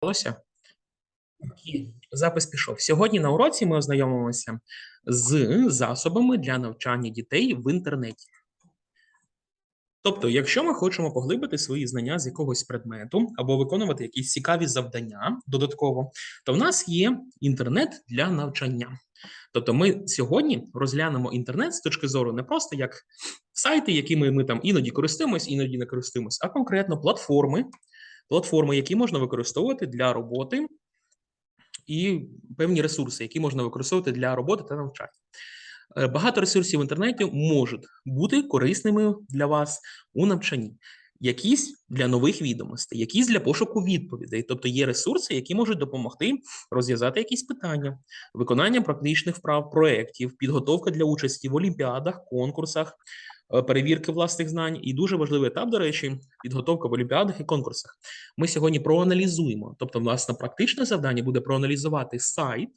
Почалося? І запис пішов. Сьогодні на уроці ми ознайомимося з засобами для навчання дітей в інтернеті. Тобто, якщо ми хочемо поглибити свої знання з якогось предмету або виконувати якісь цікаві завдання додатково, то в нас є інтернет для навчання. Тобто, ми сьогодні розглянемо інтернет з точки зору не просто як сайти, якими ми там іноді користуємось, іноді не користуємось, а конкретно платформи, платформи, які можна використовувати для роботи, і певні ресурси, які можна використовувати для роботи та навчання. Е, Багато ресурсів в інтернеті можуть бути корисними для вас у навчанні. Якісь для нових відомостей, якісь для пошуку відповідей. Тобто є ресурси, які можуть допомогти розв'язати якісь питання, виконання практичних вправ, проєктів, підготовка для участі в олімпіадах, конкурсах, перевірки власних знань. І дуже важливий етап, до речі, підготовка в олімпіадах і конкурсах. Ми сьогодні проаналізуємо. Тобто, власне, практичне завдання буде проаналізувати сайт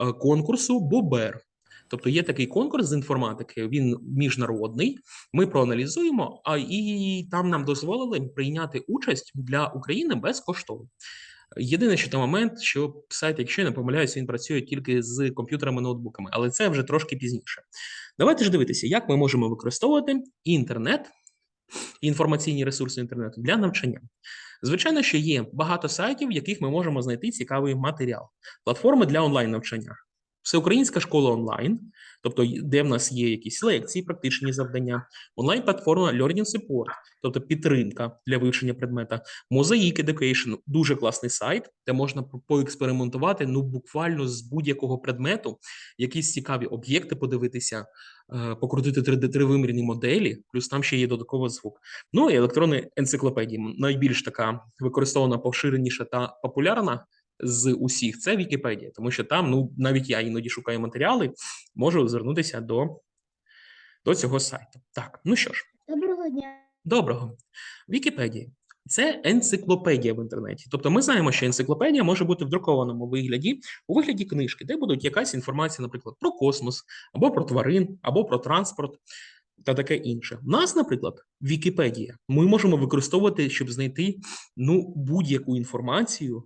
е, конкурсу Бобер. Тобто є такий конкурс з інформатики, він міжнародний. Ми проаналізуємо, а і там нам дозволили прийняти участь для України безкоштовно. Єдине, що той момент, що сайт, якщо я не помиляюсь, він працює тільки з комп'ютерами ноутбуками, але це вже трошки пізніше. Давайте ж дивитися, як ми можемо використовувати інтернет, інформаційні ресурси інтернету для навчання. Звичайно, що є багато сайтів, в яких ми можемо знайти цікавий матеріал, платформи для онлайн навчання. Всеукраїнська школа онлайн, тобто де в нас є якісь лекції, практичні завдання, онлайн-платформа Learning Support, тобто підтримка для вивчення предмета, Mosaic Education – дуже класний сайт, де можна поекспериментувати ну буквально з будь-якого предмету, якісь цікаві об'єкти подивитися, е, покрутити 3D тривимірні моделі, плюс там ще є додатковий звук. Ну і електронні енциклопедії. Найбільш така використована, поширеніша та популярна з усіх це Вікіпедія, тому що там, ну навіть я іноді шукаю матеріали, можу звернутися до, до цього сайту. Так, ну що ж, Доброго дня. доброго. Вікіпедія це енциклопедія в інтернеті. Тобто, ми знаємо, що енциклопедія може бути в друкованому вигляді, у вигляді книжки, де будуть якась інформація, наприклад, про космос, або про тварин, або про транспорт. Та таке інше. У нас, наприклад, Вікіпедія. Ми можемо використовувати, щоб знайти ну будь-яку інформацію,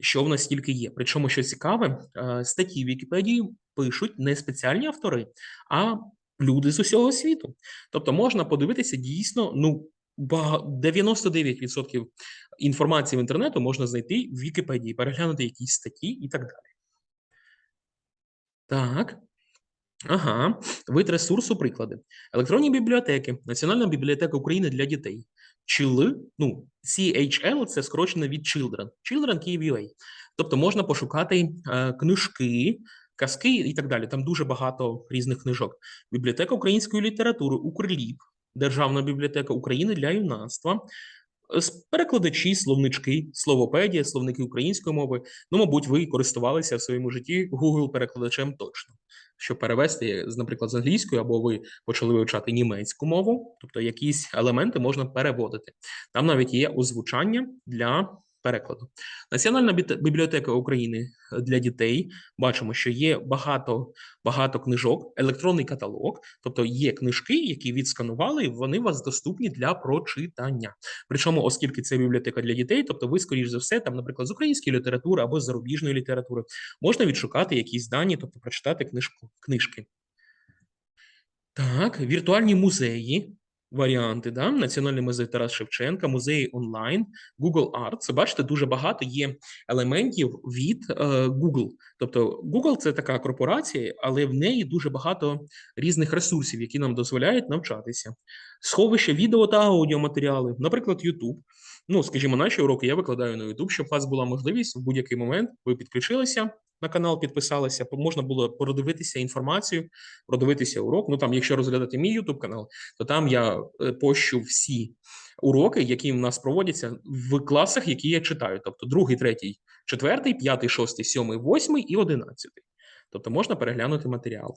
що в нас тільки є. Причому, що цікаве, е, статті в Вікіпедії пишуть не спеціальні автори, а люди з усього світу. Тобто можна подивитися дійсно, ну, 99% інформації в інтернету можна знайти в Вікіпедії, переглянути якісь статті і так далі. Так. Ага, вид ресурсу приклади. Електронні бібліотеки, Національна бібліотека України для дітей. ЧИЛ, ну, CHL – це скорочено від Children. Children Kyiv.ua. Тобто можна пошукати е, книжки, казки і так далі. Там дуже багато різних книжок. Бібліотека української літератури, Укрліп, Державна бібліотека України для юнацтва. Перекладачі, словнички, словопедія, словники української мови. Ну, мабуть, ви користувалися в своєму житті Google перекладачем точно щоб перевести, наприклад, з англійської, або ви почали вивчати німецьку мову, тобто якісь елементи можна переводити. Там навіть є озвучання для перекладу. Національна бібліотека України для дітей. Бачимо, що є багато, багато книжок, електронний каталог, тобто є книжки, які відсканували, і вони у вас доступні для прочитання. Причому, оскільки це бібліотека для дітей, тобто ви, скоріш за все, там, наприклад, з української літератури або з зарубіжної літератури, можна відшукати якісь дані, тобто прочитати книжку, книжки. Так, віртуальні музеї, варіанти, да? Національний музей Тарас Шевченка, музеї онлайн, Google Art. Бачите, дуже багато є елементів від е, Google. Тобто Google це така корпорація, але в неї дуже багато різних ресурсів, які нам дозволяють навчатися. Сховище відео та аудіоматеріали, наприклад, YouTube. Ну, скажімо, наші уроки я викладаю на YouTube, щоб у вас була можливість в будь-який момент ви підключилися на канал, підписалися, можна було продивитися інформацію, продивитися урок. Ну там, якщо розглядати мій YouTube канал, то там я е, пощу всі уроки, які в нас проводяться в класах, які я читаю. Тобто другий, третій, четвертий, п'ятий, шостий, сьомий, восьмий і одинадцятий. Тобто можна переглянути матеріал.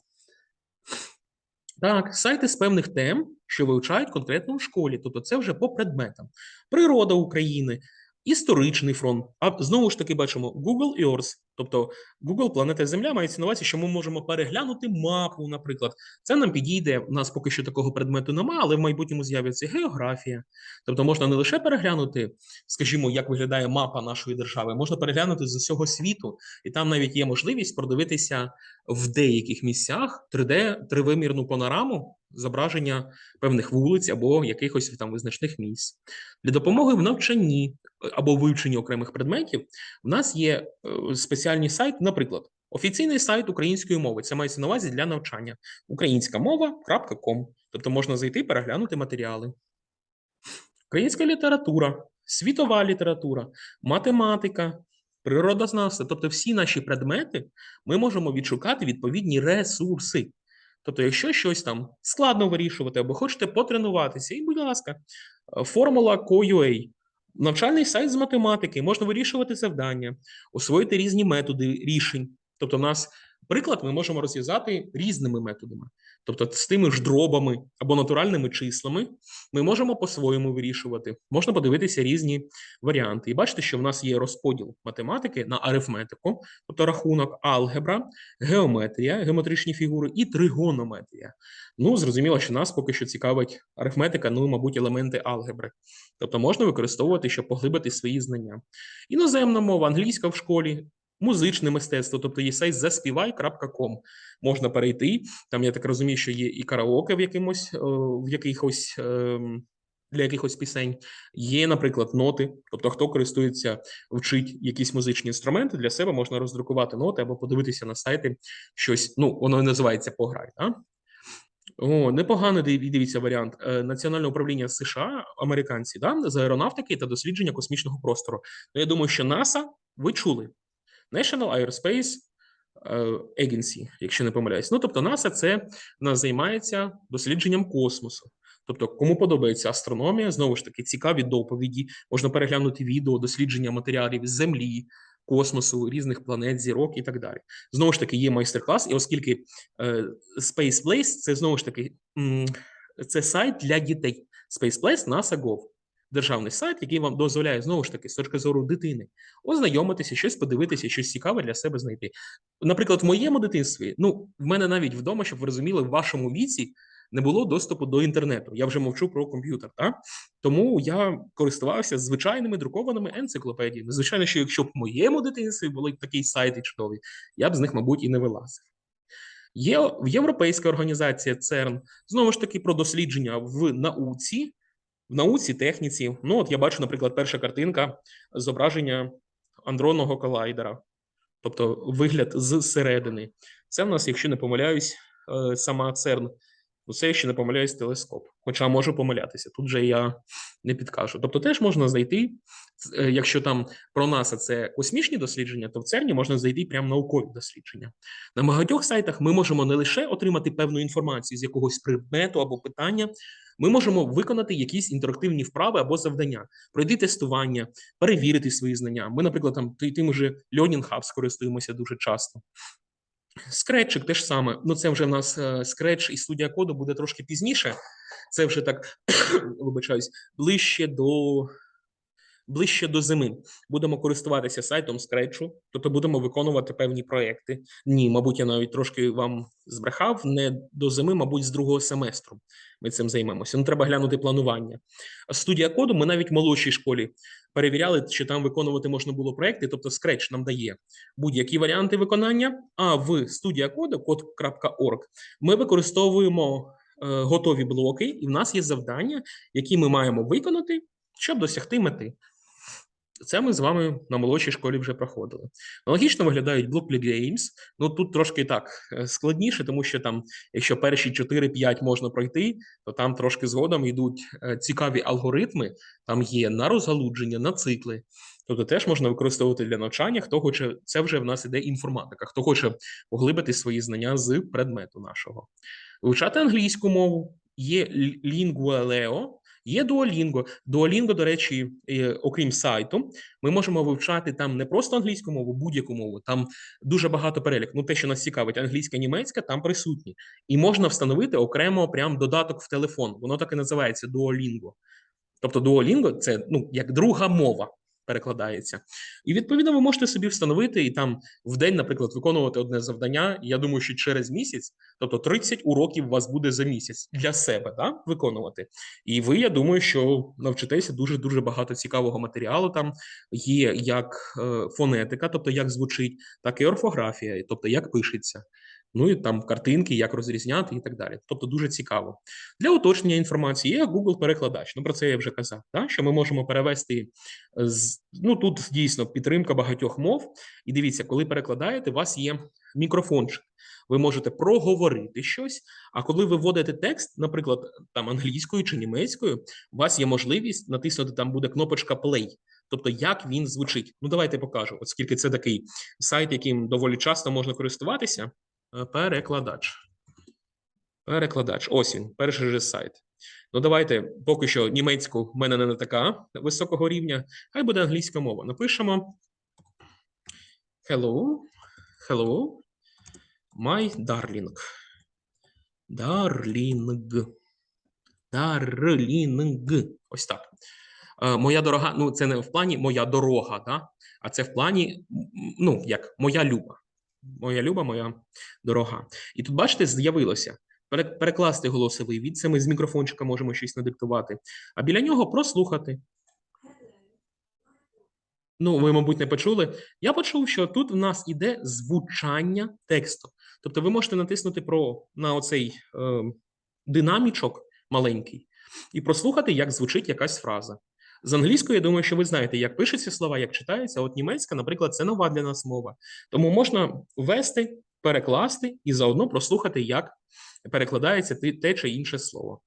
Так, сайти з певних тем, що вивчають конкретно в школі, тобто це вже по предметам. Природа України, історичний фронт. А знову ж таки бачимо Google Earth, Тобто Google Планета Земля на увазі, що ми можемо переглянути мапу, наприклад. Це нам підійде. У нас поки що такого предмету немає, але в майбутньому з'явиться географія. Тобто можна не лише переглянути, скажімо, як виглядає мапа нашої держави, можна переглянути з усього світу, і там навіть є можливість продивитися в деяких місцях 3D, тривимірну панораму зображення певних вулиць або якихось там визначних місць. Для допомоги в навчанні е, або вивченні окремих предметів в нас є е, спеціальні сайти, наприклад, офіційний сайт української мови. Це мається на увазі для навчання. Українська мова.ком. Тобто можна зайти переглянути матеріали. Українська література, світова література, математика, природознавство. Тобто, всі наші предмети ми можемо відшукати відповідні ресурси. Тобто, якщо щось там складно вирішувати або хочете потренуватися, і, будь ласка, е, формула CoUA, навчальний сайт з математики, можна вирішувати завдання, освоїти різні методи рішень. Тобто, в нас приклад ми можемо розв'язати різними методами. Тобто, з тими ж дробами або натуральними числами ми можемо по-своєму вирішувати. Можна подивитися різні варіанти. І бачите, що в нас є розподіл математики на арифметику, тобто рахунок, алгебра, геометрія, геометричні фігури і тригонометрія. Ну, зрозуміло, що нас поки що цікавить арифметика, ну, мабуть, елементи алгебри. Тобто можна використовувати, щоб поглибити свої знання. Іноземна мова, англійська в школі, музичне мистецтво, тобто є сайт заспівай.ком. Можна перейти. Там, я так розумію, що є і караоке в якимось е, в якихось. ем, Для якихось пісень є, наприклад, ноти. Тобто, хто користується, вчить якісь музичні інструменти, для себе можна роздрукувати ноти або подивитися на сайти щось. Ну, воно називається пограй. Да? О, непоганий дивіться варіант. Е, Національне управління США, американці, да, з аеронавтики та дослідження космічного простору. Ну, я думаю, що НАСА ви чули. National Aerospace е, Agency, якщо не помиляюсь. Ну, тобто, НАСА це нас займається дослідженням космосу. Тобто, кому подобається астрономія, знову ж таки, цікаві доповіді, можна переглянути відео, дослідження матеріалів з Землі, космосу, різних планет, зірок і так далі. Знову ж таки, є майстер-клас, і оскільки е, Space Place це знову ж таки це сайт для дітей. Space Place NASA.gov. Державний сайт, який вам дозволяє знову ж таки з точки зору дитини ознайомитися, щось подивитися, щось цікаве для себе знайти. Наприклад, в моєму дитинстві, ну в мене навіть вдома, щоб ви розуміли, в вашому віці не було доступу до інтернету. Я вже мовчу про комп'ютер. Так? Тому я користувався звичайними друкованими енциклопедіями. Звичайно, що якщо б в моєму дитинстві були такі сайти чудові, я б з них, мабуть, і не вилазив. Є європейська організація ЦЕРН знову ж таки про дослідження в науці, в науці, техніці. Ну, от я бачу, наприклад, перша картинка зображення андронного колайдера, тобто вигляд зсередини. Це в нас, якщо не помиляюсь, е, сама ЦЕРН. Ну, це, якщо не помиляюсь, телескоп. Хоча можу помилятися. Тут же я не підкажу. Тобто, теж можна знайти, е, якщо там про НАСА це космічні дослідження, то в ЦЕРНі можна знайти прям наукові дослідження. На багатьох сайтах ми можемо не лише отримати певну інформацію з якогось предмету або питання. Ми можемо виконати якісь інтерактивні вправи або завдання, пройти тестування, перевірити свої знання. Ми, наприклад, там ти- тим же Learning Hub скористуємося дуже часто. Скретчик теж саме. Ну, це вже в нас е, скретч і студія коду буде трошки пізніше. Це вже так, вибачаюсь, ближче до ближче до зими. Будемо користуватися сайтом скретчу, тобто будемо виконувати певні проекти. Ні, мабуть, я навіть трошки вам збрехав. Не до зими, мабуть, з другого семестру. Ми цим займемося. Ну, треба глянути планування. Студія коду. Ми навіть в молодшій школі перевіряли, чи там виконувати можна було проекти. Тобто, Scratch нам дає будь-які варіанти виконання. А в студія коду код.org ми використовуємо е, готові блоки, і в нас є завдання, які ми маємо виконати, щоб досягти мети. Це ми з вами на молодшій школі вже проходили. Аналогічно виглядають Blockly Games. Ну тут трошки так е, складніше, тому що там, якщо перші 4-5 можна пройти, то там трошки згодом йдуть е, цікаві алгоритми. Там є на розгалудження, на цикли. Тобто теж можна використовувати для навчання. Хто хоче, це вже в нас іде інформатика. Хто хоче поглибити свої знання з предмету нашого, вивчати англійську мову. Є Lingualeo, Є Duolingo. Duolingo, до речі, окрім сайту, ми можемо вивчати там не просто англійську мову, будь-яку мову. Там дуже багато перелік. Ну, те, що нас цікавить, англійська, німецька, там присутні. І можна встановити окремо прям додаток в телефон. Воно так і називається Duolingo. Тобто Duolingo – це ну як друга мова. Перекладається. І відповідно ви можете собі встановити і там в день, наприклад, виконувати одне завдання. І Я думаю, що через місяць, тобто 30 уроків у вас буде за місяць для себе да, виконувати. І ви, я думаю, що навчитеся дуже дуже багато цікавого матеріалу. Там є як е, фонетика, тобто як звучить, так і орфографія, тобто як пишеться. Ну і там картинки, як розрізняти і так далі. Тобто дуже цікаво. Для уточнення інформації є Google перекладач. Ну про це я вже казав. Так? Що ми можемо перевести з ну тут дійсно підтримка багатьох мов. І дивіться, коли перекладаєте, у вас є мікрофончик. Ви можете проговорити щось. А коли ви вводите текст, наприклад, там англійською чи німецькою, у вас є можливість натиснути там буде кнопочка play. Тобто, як він звучить. Ну, давайте покажу, оскільки це такий сайт, яким доволі часто можна користуватися. Е, Перекладач. Перекладач. Ось він, перший же сайт. Ну, давайте поки що німецьку в мене не така високого рівня. Хай буде англійська мова. Напишемо Hello. Hello. My darling. Darling. Darling. Ось так. Е, Моя дорога, ну це не в плані моя дорога, да? а це в плані, ну, як моя люба. Моя люба, моя дорога. І тут, бачите, з'явилося перекласти голосовий від це ми з мікрофончика можемо щось надиктувати, а біля нього прослухати. Ну, ви, мабуть, не почули. Я почув, що тут в нас іде звучання тексту. Тобто ви можете натиснути про на оцей е, динамічок маленький і прослухати, як звучить якась фраза. З англійської, я думаю, що ви знаєте, як пишуться слова, як читаються. От німецька, наприклад, це нова для нас мова. Тому можна ввести, перекласти і заодно прослухати, як перекладається те чи інше слово.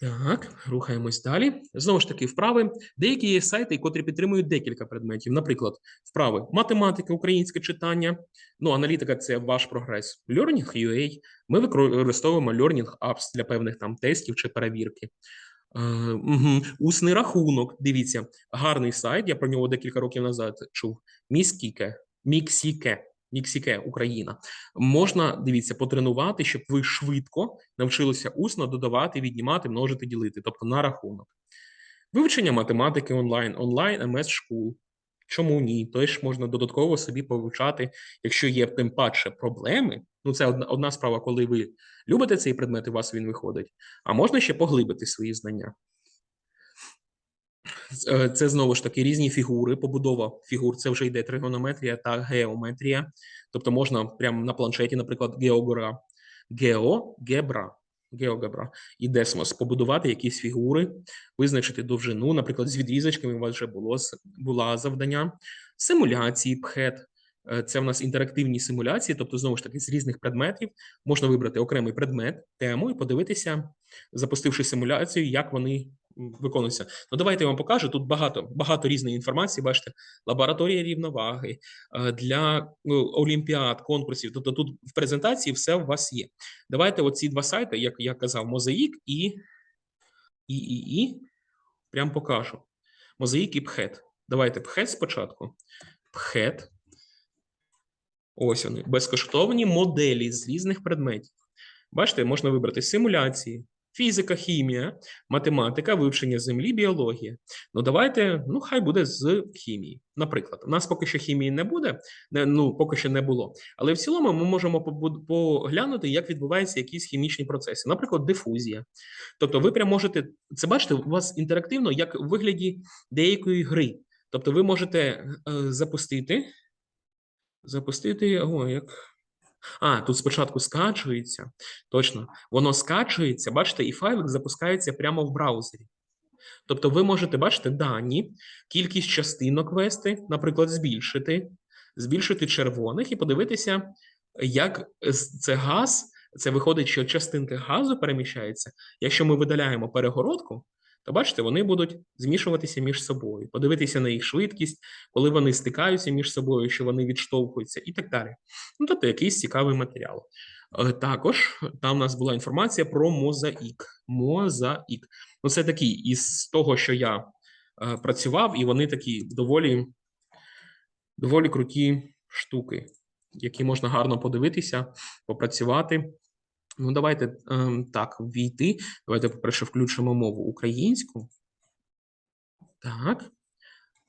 Так, рухаємось далі. Знову ж таки, вправи. Деякі є сайти, котрі підтримують декілька предметів. Наприклад, вправи математика, українське читання. Ну, аналітика це ваш прогрес. Learning.ua. Ми використовуємо Learning Apps для певних там тестів чи перевірки. Е. Усний рахунок. Дивіться, гарний сайт. Я про нього декілька років назад чув. Міскіке, Міксіке, Міксіке, Україна. Можна дивіться, потренувати, щоб ви швидко навчилися усно додавати, віднімати, множити, ділити, тобто на рахунок. Вивчення математики онлайн, онлайн МС шкул. Чому ні? Теж можна додатково собі повивчати, якщо є тим паче проблеми. Ну, це одна, одна справа, коли ви любите цей предмет, і у вас він виходить. А можна ще поглибити свої знання. Е, Це знову ж таки різні фігури, побудова фігур. Це вже йде тригонометрія та геометрія. Тобто можна прямо на планшеті, наприклад, геогра, геогебра, геогебра і десмос побудувати якісь фігури, визначити довжину. Наприклад, з відрізочками у вас вже було була завдання. Симуляції, пхет. Е, Це в нас інтерактивні симуляції, тобто знову ж таки з різних предметів можна вибрати окремий предмет, тему і подивитися, запустивши симуляцію, як вони м, виконуються. Ну, давайте я вам покажу. Тут багато багато різної інформації. Бачите, лабораторія рівноваги е, для ну, олімпіад, конкурсів. Тобто, тут в презентації все у вас є. Давайте оці два сайти, як я казав, мозаїк і і, і, і прям покажу. Мозаїк і пхет. Давайте пхет спочатку. Пхет. Ось вони, безкоштовні моделі з різних предметів. Бачите, можна вибрати симуляції, фізика, хімія, математика, вивчення землі, біологія. Ну, давайте, ну, хай буде з хімії. Наприклад, у нас поки що хімії не буде, не, ну, поки що не було. Але в цілому ми можемо поглянути, як відбуваються якісь хімічні процеси, наприклад, дифузія. Тобто, ви прям можете це бачите, у вас інтерактивно, як в вигляді деякої гри. Тобто, ви можете е, запустити. Запустити. О, як. А, тут спочатку скачується. Точно, воно скачується, бачите, і файлик запускається прямо в браузері. Тобто, ви можете бачити дані, кількість частинок ввести, наприклад, збільшити, збільшити червоних і подивитися, як це газ. Це виходить, що частинки газу переміщаються. Якщо ми видаляємо перегородку, то бачите, вони будуть змішуватися між собою, подивитися на їх швидкість, коли вони стикаються між собою, що вони відштовхуються, і так далі. Ну, тобто, якийсь цікавий матеріал. Е, Також там у нас була інформація про мозаїк. Мозаїк. Ну, це такий із того, що я е, працював, і вони такі доволі, доволі круті штуки, які можна гарно подивитися, попрацювати. Ну, давайте ем, так, ввійти. Давайте, по-перше, включимо мову українську. Так.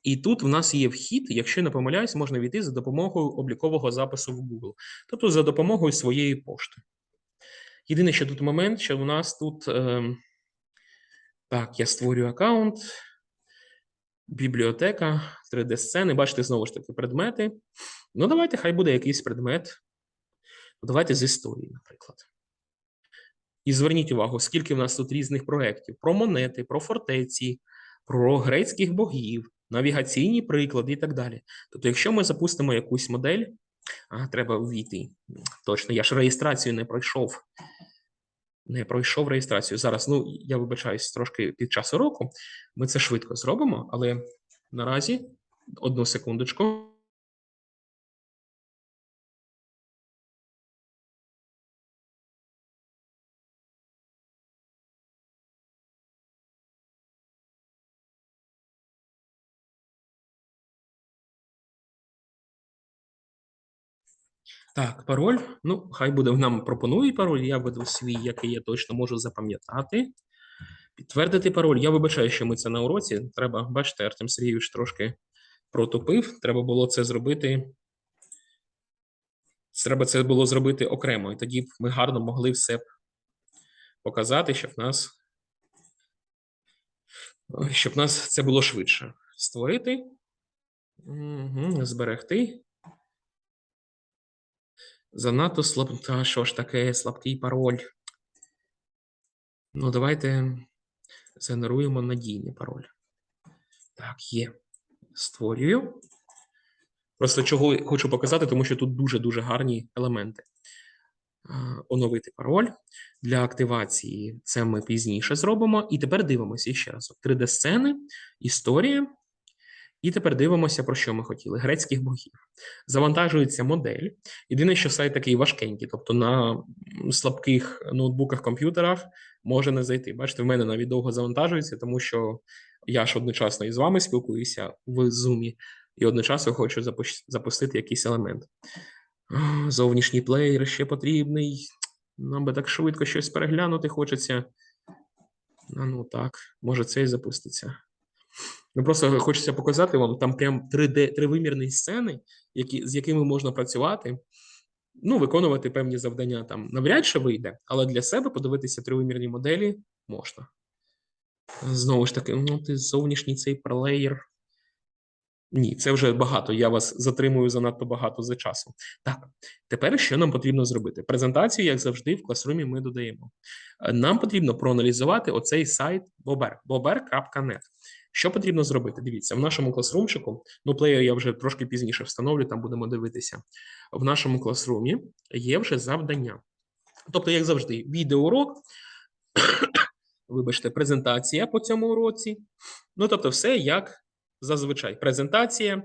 І тут в нас є вхід, якщо не помиляюсь, можна війти за допомогою облікового запису в Google, тобто за допомогою своєї пошти. Єдине, що тут момент, що у нас тут. ем, так, я створюю аккаунт, бібліотека, 3D-сцени. Бачите, знову ж таки, предмети. Ну, давайте, хай буде якийсь предмет. Давайте з історії, наприклад. І зверніть увагу, скільки в нас тут різних проєктів: про монети, про фортеці, про грецьких богів, навігаційні приклади і так далі. Тобто, якщо ми запустимо якусь модель, а, треба ввійти. Точно, я ж реєстрацію не пройшов. Не пройшов реєстрацію. Зараз, ну, я вибачаюсь трошки під час уроку. Ми це швидко зробимо, але наразі одну секундочку. Так, пароль. Ну, хай буде нам пропонують пароль. Я веду свій, який я точно можу запам'ятати. Підтвердити пароль. Я вибачаю, що ми це на уроці. Треба, бачите, Артем Сергійович трошки протупив. Треба було це зробити. Треба це було зробити окремо. І тоді б ми гарно могли все показати, щоб нас. Щоб нас це було швидше. Створити. Угу, зберегти. Занадто слаб... Та що ж таке слабкий пароль? Ну, давайте згенеруємо надійний пароль. Так, є. Створюю. Просто чого хочу показати, тому що тут дуже-дуже гарні елементи. Оновити пароль для активації. Це ми пізніше зробимо. І тепер дивимося ще раз. 3D-сцени, історія. І тепер дивимося, про що ми хотіли: грецьких богів. Завантажується модель. Єдине, що сайт такий важкенький, тобто на слабких ноутбуках, комп'ютерах може не зайти. Бачите, в мене навіть довго завантажується, тому що я ж одночасно і з вами спілкуюся в Zoom, і одночасно хочу запу- запустити якийсь елемент. Зовнішній плеєр ще потрібний. Нам би так швидко щось переглянути хочеться. Ну так, може це і запуститься. Ну, просто хочеться показати вам там прям 3D, тривимірні сцени, які, з якими можна працювати, ну, виконувати певні завдання там навряд чи вийде, але для себе подивитися тривимірні моделі можна. Знову ж таки, ну, ти зовнішній цей плеєр. Ні, це вже багато. Я вас затримую занадто багато за часом. Так, тепер що нам потрібно зробити? Презентацію, як завжди, в класрумі ми додаємо. Нам потрібно проаналізувати оцей сайт Bober. Що потрібно зробити? Дивіться, в нашому класрумчику, ну, плеєр я вже трошки пізніше встановлю, там будемо дивитися. В нашому класрумі є вже завдання. Тобто, як завжди, відеоурок, вибачте, презентація по цьому уроці. Ну, тобто, все як зазвичай. Презентація,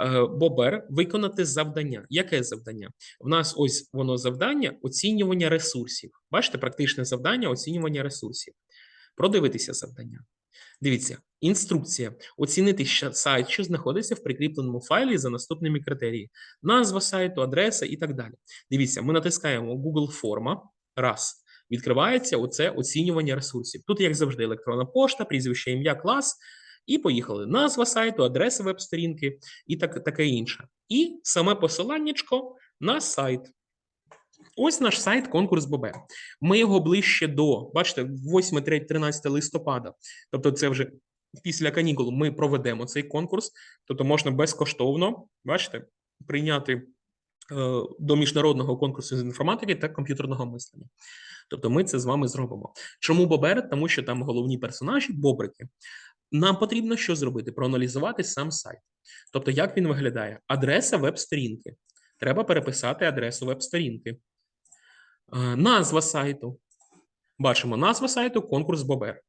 е, Бобер, виконати завдання. Яке завдання? В нас ось воно завдання оцінювання ресурсів. Бачите, практичне завдання оцінювання ресурсів. Продивитися завдання. Дивіться, інструкція. Оцінити сайт, що знаходиться в прикріпленому файлі за наступними критерії: назва сайту, адреса і так далі. Дивіться, ми натискаємо Google форма. Раз. Відкривається оце оцінювання ресурсів. Тут, як завжди, електронна пошта, прізвище, ім'я, клас. І поїхали. Назва сайту, адреса веб-сторінки і так, таке інше. І саме посиланнячко на сайт. Ось наш сайт конкурс Бобер. Ми його ближче до, бачите, 8-13 листопада. Тобто, це вже після канікул ми проведемо цей конкурс. Тобто, можна безкоштовно, бачите, прийняти е, до міжнародного конкурсу з інформатики та комп'ютерного мислення. Тобто, ми це з вами зробимо. Чому Бобер? Тому що там головні персонажі бобрики. Нам потрібно що зробити? Проаналізувати сам сайт. Тобто, як він виглядає? Адреса веб-сторінки. Треба переписати адресу веб-сторінки. Е, Назва сайту. Бачимо назва сайту конкурс Бобер.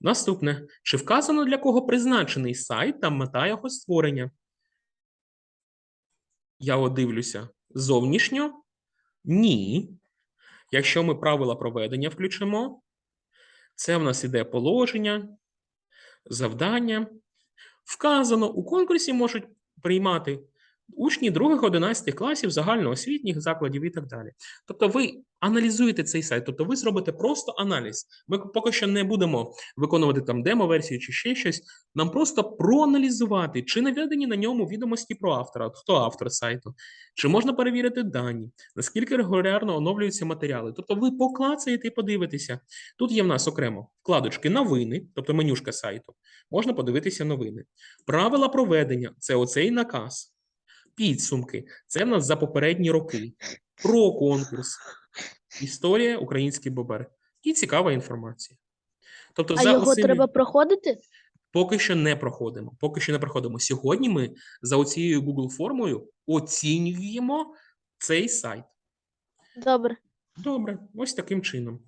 Наступне. Чи вказано для кого призначений сайт та мета його створення? Я дивлюся. Зовнішньо? Ні. Якщо ми правила проведення включимо, це в нас іде положення, завдання. Вказано, у конкурсі можуть приймати учні других 11 класів загальноосвітніх закладів і так далі. Тобто ви аналізуєте цей сайт, тобто ви зробите просто аналіз. Ми поки що не будемо виконувати там демо-версію чи ще щось. Нам просто проаналізувати, чи наведені на ньому відомості про автора, хто автор сайту, чи можна перевірити дані, наскільки регулярно оновлюються матеріали. Тобто ви поклацаєте і подивитеся. Тут є в нас окремо вкладочки новини, тобто менюшка сайту. Можна подивитися новини. Правила проведення це оцей наказ. Підсумки це в нас за попередні роки. Про конкурс. Історія Український бобер. І цікава інформація. Тобто, А за його оцими- треба проходити? Поки що не проходимо. Поки що не проходимо. Сьогодні ми за оцією Google формою оцінюємо цей сайт. Добре. Добре, ось таким чином.